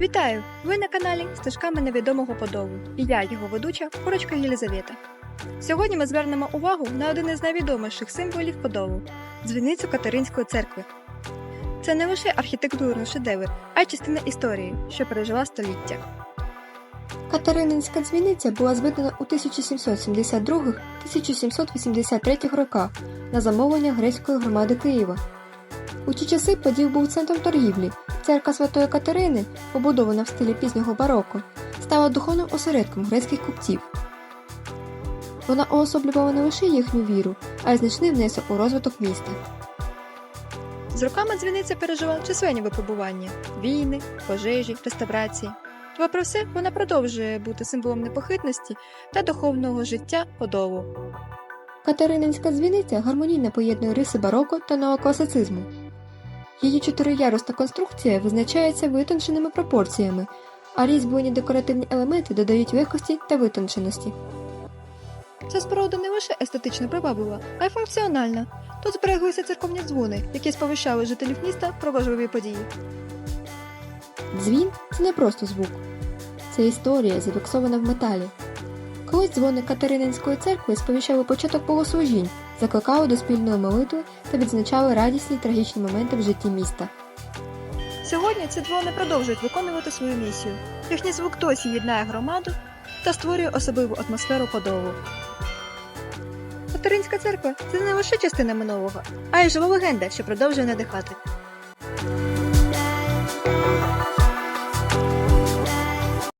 Вітаю! Ви на каналі Стежками невідомого подолу. І я, його ведуча, Курочка Єлизавета. Сьогодні ми звернемо увагу на один із найвідоміших символів подолу дзвіницю Катеринської церкви. Це не лише архітектурний шедевр, а й частина історії, що пережила століття. Катерининська дзвіниця була зведена у 1772-1783 роках на замовлення грецької громади Києва. У ті часи Поділ був центром торгівлі. Церква Святої Катерини, побудована в стилі пізнього бароко, стала духовним осередком грецьких купців. Вона уособлювала не лише їхню віру, а й значний внесок у розвиток міста. З роками дзвіниця пережила численні випробування війни, пожежі, реставрації. Попри все, вона продовжує бути символом непохитності та духовного життя подолу. Катерининська дзвіниця гармонійно поєднує риси бароко та неокласицизму. Її чотириярусна конструкція визначається витонченими пропорціями, а різьблені декоративні елементи додають легкості та витонченості. Ця споруда не лише естетично приваблива, а й функціональна. Тут збереглися церковні дзвони, які сповіщали жителів міста про важливі події. Дзвін це не просто звук, це історія, зафіксована в металі. Колись дзвони Катерининської церкви сповіщали початок богослужінь, закликали до спільної молитви та відзначали радісні й трагічні моменти в житті міста. Сьогодні ці дзвони продовжують виконувати свою місію. Їхній звук досі єднає громаду та створює особливу атмосферу подолу. Катеринська церква це не лише частина минулого, а й жива легенда, що продовжує надихати.